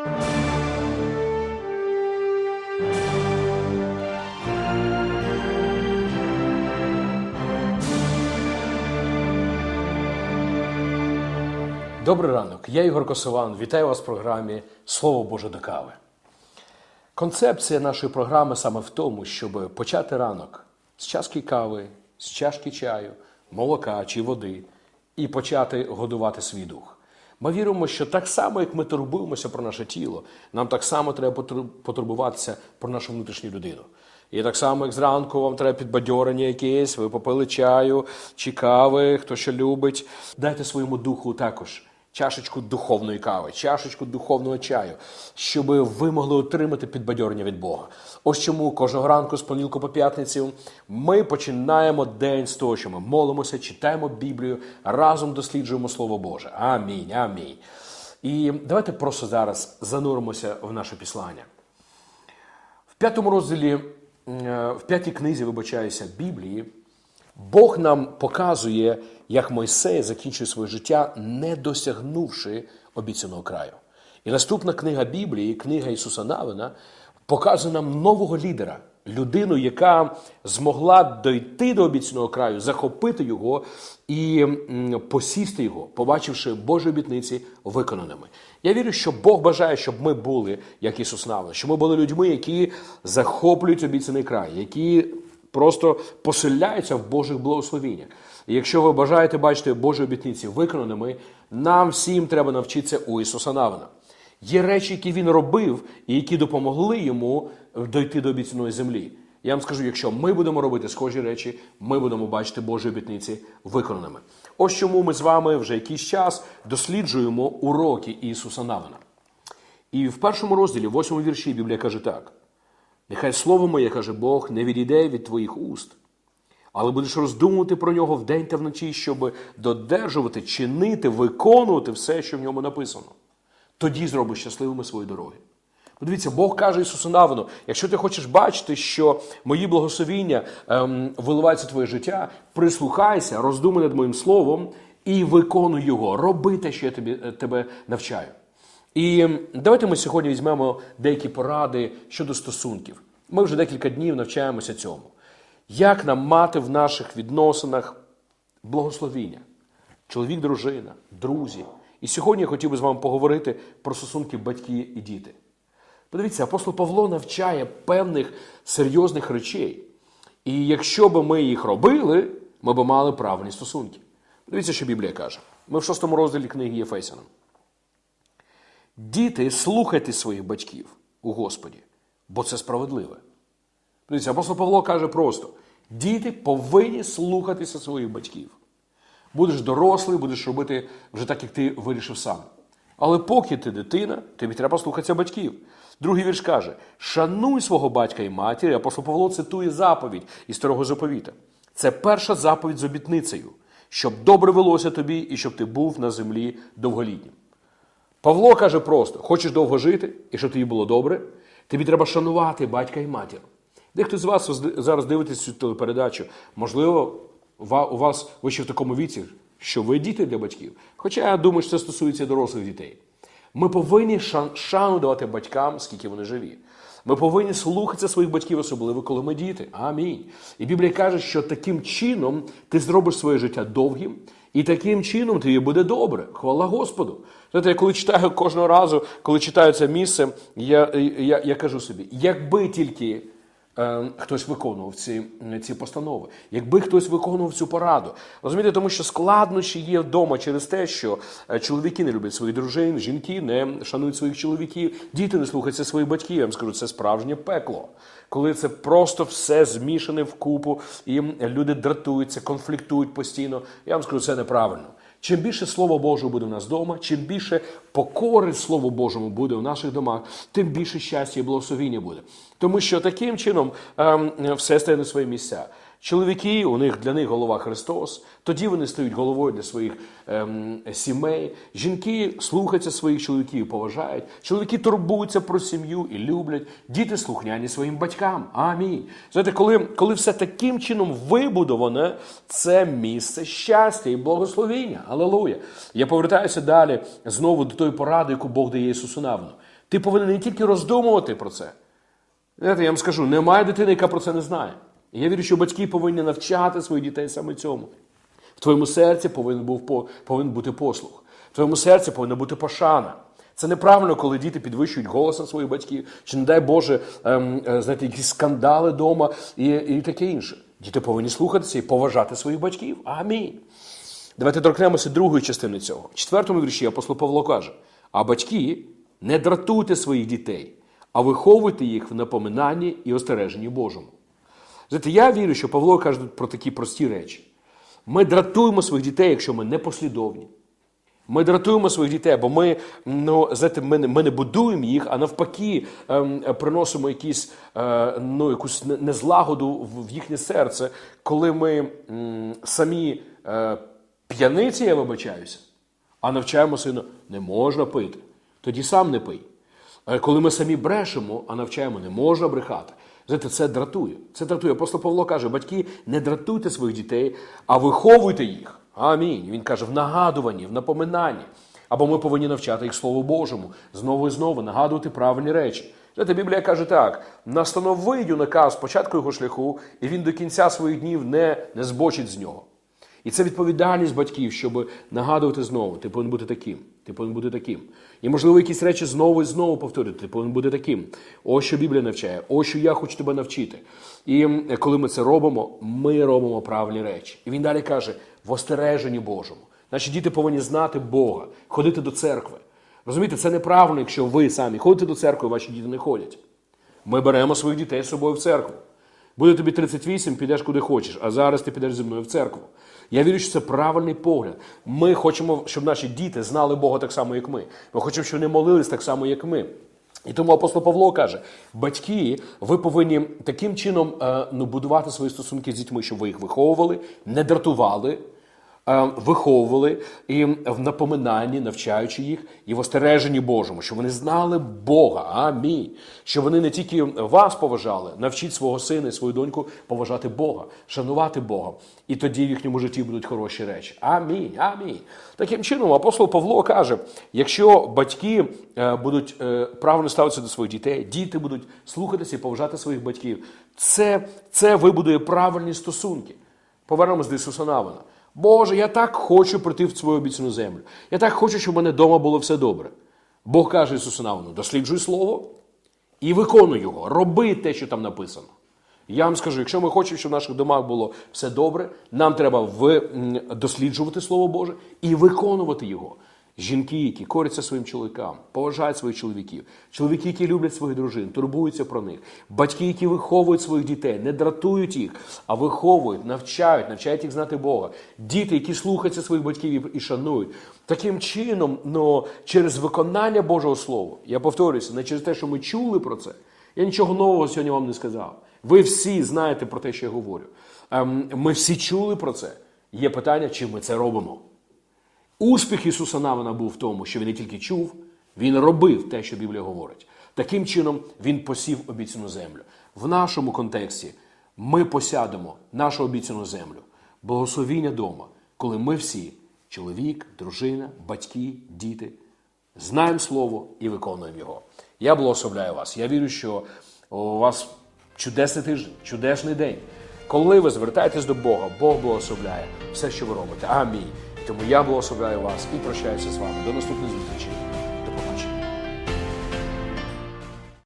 Добрий ранок, я Ігор Косован. Вітаю вас в програмі Слово Боже до кави. Концепція нашої програми саме в тому, щоб почати ранок з чашки кави, з чашки чаю, молока чи води і почати годувати свій дух. Ми віримо, що так само, як ми турбуємося про наше тіло, нам так само треба потур- потурбуватися про нашу внутрішню людину. І так само, як зранку вам треба підбадьорення якесь, ви попили чаю чи кави, хто що любить. Дайте своєму духу також чашечку духовної кави, чашечку духовного чаю, щоб ви могли отримати підбадьорення від Бога. Ось чому кожного ранку з понеділка по п'ятницю ми починаємо день з того, що ми молимося, читаємо Біблію, разом досліджуємо Слово Боже. Амінь, амінь. І давайте просто зараз зануримося в наше післання. В п'ятому розділі, е, в п'ятій книзі, вибачаюся, Біблії, Бог нам показує, як Мойсей закінчує своє життя, не досягнувши обіцяного краю. І наступна книга Біблії, книга Ісуса Навина, показує нам нового лідера, людину, яка змогла дойти до обіцяного краю, захопити його і посісти його, побачивши Божі обітниці виконаними. Я вірю, що Бог бажає, щоб ми були як Ісус Навин, щоб ми були людьми, які захоплюють обіцяний край, які просто поселяються в Божих благословіннях. І якщо ви бажаєте бачити Божі обітниці виконаними, нам всім треба навчитися у Ісуса Навина. Є речі, які він робив, і які допомогли йому дойти до обіцяної землі. Я вам скажу, якщо ми будемо робити схожі речі, ми будемо бачити Божі обітниці виконаними. Ось чому ми з вами вже якийсь час досліджуємо уроки Ісуса Навина. І в першому розділі, восьмому вірші, Біблія каже так: Нехай слово моє, каже Бог, не відійде від твоїх уст, але будеш роздумувати про нього вдень та вночі, щоб додержувати, чинити, виконувати все, що в ньому написано. Тоді зробиш щасливими свої дороги. Подивіться, Бог каже Ісусу Навину, якщо ти хочеш бачити, що мої благословіння ем, виливаються в твоє життя, прислухайся, роздумай над моїм словом і виконуй його. Роби те, що я тобі, е, тебе навчаю. І давайте ми сьогодні візьмемо деякі поради щодо стосунків. Ми вже декілька днів навчаємося цьому. Як нам мати в наших відносинах благословіння? Чоловік, дружина, друзі. І сьогодні я хотів би з вами поговорити про стосунки батьки і діти. Подивіться, апостол Павло навчає певних серйозних речей. І якщо б ми їх робили, ми б мали правильні стосунки. Дивіться, що Біблія каже. Ми в шостому розділі книги Єфесянам. Діти, слухайте своїх батьків у Господі, бо це справедливе. Дивіться, апостол Павло каже просто: діти повинні слухатися своїх батьків. Будеш дорослий, будеш робити вже так, як ти вирішив сам. Але поки ти дитина, тобі треба слухатися батьків. Другий вірш каже: шануй свого батька і матір. Апостол Павло цитує заповідь із старого заповіта. Це перша заповідь з обітницею, щоб добре велося тобі і щоб ти був на землі довголітнім. Павло каже просто: хочеш довго жити і щоб тобі було добре, тобі треба шанувати батька і матір. Дехто з вас зараз дивитесь цю телепередачу, можливо, у вас ви ще в такому віці, що ви діти для батьків. Хоча я думаю, що це стосується дорослих дітей. Ми повинні шан- шану батькам, скільки вони живі. Ми повинні слухатися своїх батьків, особливо коли ми діти. Амінь. І Біблія каже, що таким чином ти зробиш своє життя довгим, і таким чином тобі буде добре. Хвала Господу. Знаєте, я коли читаю кожного разу, коли читаю це місце, я, я, я кажу собі, якби тільки хтось виконував ці, ці постанови, якби хтось виконував цю пораду. Розумієте, тому що складнощі є вдома через те, що е, чоловіки не люблять своїх дружин, жінки не шанують своїх чоловіків, діти не слухаються своїх батьків. Я вам скажу, це справжнє пекло. Коли це просто все змішане вкупу, і люди дратуються, конфліктують постійно. Я вам скажу, це неправильно. Чим більше Слово Боже буде в нас вдома, чим більше покори Слову Божому буде в наших домах, тим більше щастя і благословіння буде. Тому що таким чином ем, все стає на свої місця. Чоловіки, у них для них голова Христос, тоді вони стають головою для своїх ем, сімей. Жінки слухаються своїх чоловіків, поважають. Чоловіки турбуються про сім'ю і люблять. Діти слухняні своїм батькам. Амінь. Знаєте, коли, коли все таким чином вибудоване, це місце щастя і благословіння. Алелуя. Я повертаюся далі знову до тої поради, яку Бог дає Ісусу Навну. Ти повинен не тільки роздумувати про це. Знаєте, я вам скажу, немає дитини, яка про це не знає. І я вірю, що батьки повинні навчати своїх дітей саме цьому. В твоєму серці повинен, був, повинен бути послух. В твоєму серці повинна бути пошана. Це неправильно, коли діти підвищують голос на своїх батьків, чи, не дай Боже, ем, е, знаєте, якісь скандали вдома і, і таке інше. Діти повинні слухатися і поважати своїх батьків. Амінь. Давайте торкнемося другої частини цього. В четвертому вірші апостол Павло каже: а батьки не дратуйте своїх дітей, а виховуйте їх в напоминанні і остереженні Божому. Знаєте, я вірю, що Павло каже про такі прості речі. Ми дратуємо своїх дітей, якщо ми непослідовні. Ми дратуємо своїх дітей, бо ми, ну, знаєте, ми, ми не будуємо їх, а навпаки ем, приносимо якісь, е, ну, якусь незлагоду в в їхнє серце, коли ми м, самі е, п'яниці, я вибачаюся, а навчаємо сина, не можна пити, тоді сам не пий. Е, Коли ми самі брешемо, а навчаємо, не можна брехати. Знаєте, це дратує. Це дратує. Апостол Павло каже, батьки, не дратуйте своїх дітей, а виховуйте їх. Амінь. Він каже, в нагадуванні, в напоминанні. Або ми повинні навчати їх Слову Божому, знову і знову нагадувати правильні речі. Знаєте, Біблія каже так: настанови юнака спочатку його шляху, і він до кінця своїх днів не, не збочить з нього. І це відповідальність батьків, щоб нагадувати знову. Ти повинен бути таким. Ти повинен бути таким. І, можливо, якісь речі знову і знову повторювати. Ти повинен бути таким. Ось що Біблія навчає, ось що я хочу тебе навчити. І коли ми це робимо, ми робимо правильні речі. І він далі каже: в остереженні Божому. Наші діти повинні знати Бога, ходити до церкви. Розумієте, це неправильно, якщо ви самі ходите до церкви, ваші діти не ходять. Ми беремо своїх дітей з собою в церкву. Буде тобі 38, підеш куди хочеш, а зараз ти підеш зі мною в церкву. Я вірю, що це правильний погляд. Ми хочемо, щоб наші діти знали Бога так само, як ми. Ми хочемо, щоб вони молились так само, як ми. І тому апостол Павло каже: батьки, ви повинні таким чином е, ну, будувати свої стосунки з дітьми, щоб ви їх виховували, не дратували, виховували і в напоминанні, навчаючи їх, і в остереженні Божому, щоб вони знали Бога. Амінь. Щоб вони не тільки вас поважали, навчіть свого сина і свою доньку поважати Бога, шанувати Бога. І тоді в їхньому житті будуть хороші речі. Амінь. Амінь. Таким чином, апостол Павло каже: якщо батьки е, будуть е, правильно ставитися до своїх дітей, діти будуть слухатися і поважати своїх батьків, це, це вибудує правильні стосунки. Повернемось до Ісуса Навина. Боже, я так хочу прийти в свою обіцяну землю. Я так хочу, щоб у мене вдома було все добре. Бог каже Ісусу Навину, досліджуй Слово і виконуй його. Роби те, що там написано. Я вам скажу, якщо ми хочемо, щоб в наших домах було все добре, нам треба досліджувати Слово Боже і виконувати його. Жінки, які коряться своїм чоловікам, поважають своїх чоловіків, чоловіки, які люблять своїх дружин, турбуються про них, батьки, які виховують своїх дітей, не дратують їх, а виховують, навчають, навчають їх знати Бога. Діти, які слухаються своїх батьків і- шанують. Таким чином, ну, через виконання Божого Слова, я повторююся, не через те, що ми чули про це. Я нічого нового сьогодні вам не сказав. Ви всі знаєте про те, що я говорю. Ем, Ми всі чули про це. Є питання, чи ми це робимо. Успіх Ісуса Навина був в тому, що він не тільки чув, він робив те, що Біблія говорить. Таким чином він посів обіцяну землю. В нашому контексті ми посядемо нашу обіцяну землю, благословіння дома, коли ми всі чоловік, дружина, батьки, діти знаємо слово і виконуємо його. Я благословляю вас. Я вірю, що у вас чудесний тиждень, чудесний день. Коли ви звертаєтесь до Бога, Бог благословляє все, що ви робите. Амінь. Тому я благословляю вас і прощаюся з вами. До наступних зустрічей.